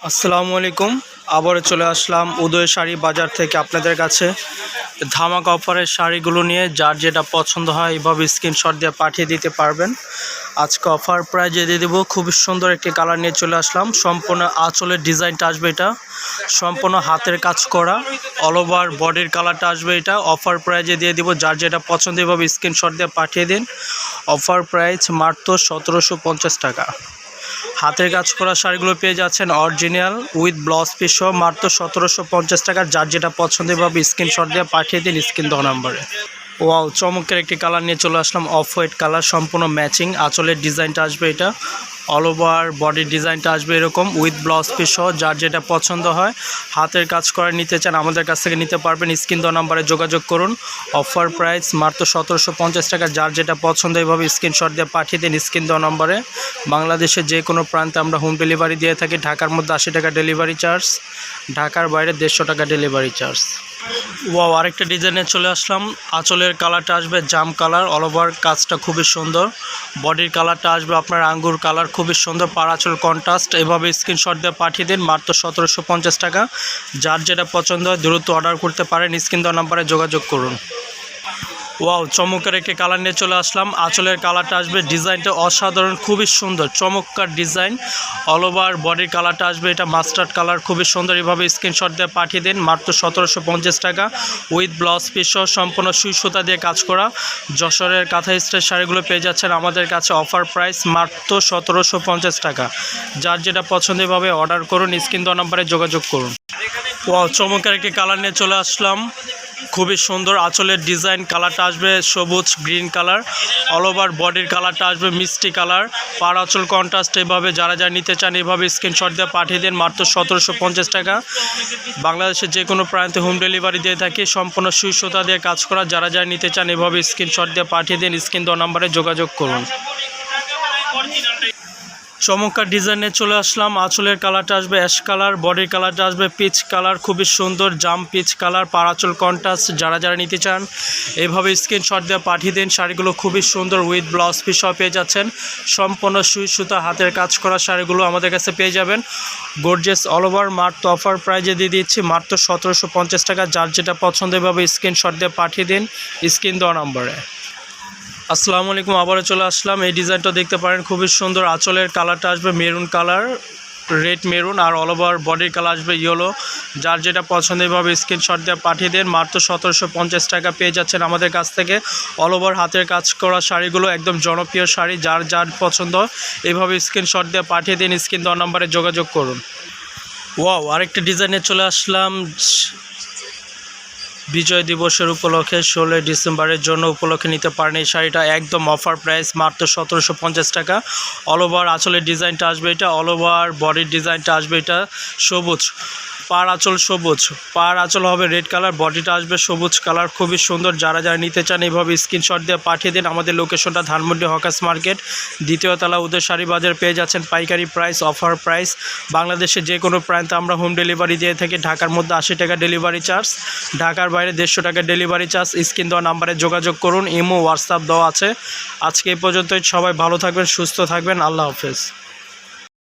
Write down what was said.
আসসালামু আলাইকুম। আবারও চলে আসলাম উদয় শাড়ি বাজার থেকে আপনাদের কাছে। ধামাকা অফারের শাড়িগুলো নিয়ে যার যেটা পছন্দ হয় এইভাবে স্ক্রিনশট দিয়ে পাঠিয়ে দিতে পারবেন। আজকে অফার প্রাইজে দিয়ে দেবো। খুবই সুন্দর একটি কালার নিয়ে চলে আসলাম। সম্পূর্ণ আঁচলের ডিজাইনটা আসবে এটা। সম্পূর্ণ হাতের কাজ করা। অল ওভার বডির কালারটা আসবে এটা। অফার প্রাইজে দিয়ে দিব। যার যেটা পছন্দ এইভাবে স্ক্রিনশট দিয়ে পাঠিয়ে দিন। অফার প্রাইস মাত্র সতেরোশো পঞ্চাশ টাকা। হাতের কাজ করা শাড়িগুলো পেয়ে যাচ্ছেন অরিজিনাল উইথ ব্লাউজ পিস সহ মাত্র সতেরোশো পঞ্চাশ টাকার। যার যেটা পছন্দ এভাবে স্ক্রিনশট দিয়ে পাঠিয়ে দিন স্ক্রিন দেওয়া নাম্বারে। ওয়াও চমকের একটি কালার নিয়ে চলে আসলাম অফ হোয়াইট কালার সম্পূর্ণ ম্যাচিং আঁচলের ডিজাইনটা আসবে এটা। অল ওভার বডির ডিজাইনটা আসবে এরকম উইথ ব্লাউজ পিস সহ, যার যেটা পছন্দ হয়, হাতের কাজ করে নিতে চান, আমাদের কাছ থেকে নিতে পারবেন। স্ক্রিন দেওয়া নাম্বারে যোগাযোগ করুন। অফার প্রাইস মাত্র সতেরোশো পঞ্চাশ টাকা। যার যেটা পছন্দ, এইভাবে স্ক্রিনশট দিয়ে পাঠিয়ে দিন স্ক্রিন দেওয়া নম্বরে। বাংলাদেশের যে কোনো প্রান্তে আমরা হোম ডেলিভারি দিয়ে থাকি। ঢাকার মধ্যে আশি টাকা ডেলিভারি চার্জ ঢাকার বাইরে দেড়শো টাকা ডেলিভারি চার্জ ওয়াও আরেকটা ডিজাইনে চলে আসলাম। আঁচলের কালারটা আসবে জাম কালার অল ওভার কাজটা খুবই সুন্দর। বডির কালারটা আসবে আপনার আঙ্গুর কালার খুবই সুন্দর পার আঁচল কন্ট্রাস্ট এভাবে স্ক্রিনশট দিয়ে পাঠিয়ে দিন, মাত্র সতেরোশো পঞ্চাশ টাকা। যার যেটা পছন্দ হয় দ্রুত অর্ডার করতে পারেন। স্ক্রিন দেওয়া নাম্বারে যোগাযোগ করুন। ওয়াও, চমৎকার একটি কালার নিয়ে চলে আসলাম। আঁচলের কালারটা আসবে, ডিজাইনটা অসাধারণ, খুবই সুন্দর, চমৎকার ডিজাইন। অল ওভার বডির কালারটা আসবে, এটা মাস্টার্ড কালার, খুবই সুন্দর। এভাবে স্ক্রিনশট দিয়ে পাঠিয়ে দিন, মাত্র সতেরোশো পঞ্চাশ টাকা। উইথ ব্লাউজ পিস সম্পূর্ণ সুই সুতা দিয়ে কাজ করা। যশোরের কাঁথা স্টের শাড়িগুলো পেয়ে যাচ্ছেন আমাদের কাছে অফার প্রাইস মাত্র সতেরোশো পঞ্চাশ টাকা। যার যেটা পছন্দ এভাবে অর্ডার করুন, স্ক্রিন দেওয়া নাম্বারে যোগাযোগ করুন। ওয়াও চমৎকার একটি কালার নিয়ে চলে আসলাম। খুবই সুন্দর আঁচলের ডিজাইন, কালারটা আসবে সবুজ, গ্রিন কালার অল ওভার বডির কালারটা আসবে মিষ্টি কালার। পার আঁচল কন্ট্রাস্ট এভাবে যারা যারা নিতে চান এভাবে স্ক্রিনশট দিয়ে পাঠিয়ে দিন, মাত্র সতেরোশো পঞ্চাশ টাকা। বাংলাদেশের যে কোনো প্রান্তে হোম ডেলিভারি দিয়ে থাকি, সম্পূর্ণ সুই দিয়ে কাজ করা। যারা যারা নিতে চান এভাবে স্ক্রিনশট দিয়ে পাঠিয়ে দিন স্ক্রিন দেওয়া নাম্বারে যোগাযোগ করুন। চমৎকার ডিজাইনে চলে আসলাম। আঁচলের কালারটা আসবে অ্যাশ কালার বডির কালারটা আসবে পিচ কালার খুবই সুন্দর জাম পিচ কালার পারাচল কন্ট্রাস্ট যারা যারা নিতে চান এইভাবে স্ক্রিনশট দিয়ে পাঠিয়ে দিন। শাড়িগুলো খুবই সুন্দর উইথ ব্লাউজ পিস সহ পেয়ে যাচ্ছেন। সম্পূর্ণ সুই সুতা হাতের কাজ করা শাড়িগুলো আমাদের কাছে পেয়ে যাবেন। গোর্জেস অল ওভার মাত্র অফার প্রাইজে দিয়ে দিচ্ছি। মাত্র সতেরোশো পঞ্চাশ টাকা, যার যেটা পছন্দ এভাবে স্ক্রিনশট দিয়ে পাঠিয়ে দিন। স্ক্রিন দেওয়া নম্বরে। আসসালামু আলাইকুম, আবারও চলে আসলাম। এই ডিজাইনটা দেখতে পারেন, খুবই সুন্দর। আঁচলের কালারটা আসবে মেরুন কালার, রেড মেরুন, আর অল ওভার বডির কালার আসবে ইয়েলো যার যেটা পছন্দ এভাবে স্ক্রিনশট দিয়ে পাঠিয়ে দেন। মাত্র সতেরোশো পঞ্চাশ টাকা পেয়ে যাচ্ছেন আমাদের কাছ থেকে। অল ওভার হাতের কাজ করা শাড়িগুলো, একদম জনপ্রিয় শাড়ি। যার যার পছন্দ এভাবে স্ক্রিনশট দিয়ে পাঠিয়ে দিন। স্ক্রিন দেওয়া নাম্বারে যোগাযোগ করুন। ওয়াও, আরেকটা ডিজাইনে চলে আসলাম। বিজয় দিবসের উপলক্ষে ষোলোই ডিসেম্বরের জন্য উপলক্ষে নিতে পারেন। এই শাড়িটা একদম অফার প্রাইস মাত্র সতেরোশো পঞ্চাশ টাকা। অল ওভার আঁচলের ডিজাইনটা আসবে এটা অল ওভার বডির ডিজাইনটা আসবে এটা সবুজ। পার আঁচল সবুজ। পার আঁচল হবে রেড কালার বডিটা আসবে সবুজ কালার খুবই সুন্দর। যারা যারা নিতে চান এইভাবে স্ক্রিনশট দিয়ে পাঠিয়ে দিন। আমাদের লোকেশনটা ধানমন্ডি হকাস মার্কেট। দ্বিতীয় তলা উদয় শাড়ি বাজার পেয়ে যাচ্ছেন পাইকারি প্রাইস অফার প্রাইস বাংলাদেশে যে কোনো প্রান্তে আমরা হোম ডেলিভারি দিয়ে থাকি। ঢাকার মধ্যে আশি টাকা ডেলিভারি চার্জ ঢাকার বাইরে দেড়শো টাকা ডেলিভারি চার্জ, স্ক্রিন দেওয়া নাম্বারে যোগাযোগ করুন, ইমো, হোয়াটসঅ্যাপ দেওয়া আছে। আজকে এই পর্যন্তই, সবাই ভালো থাকবেন, সুস্থ থাকবেন, আল্লাহ হাফেজ।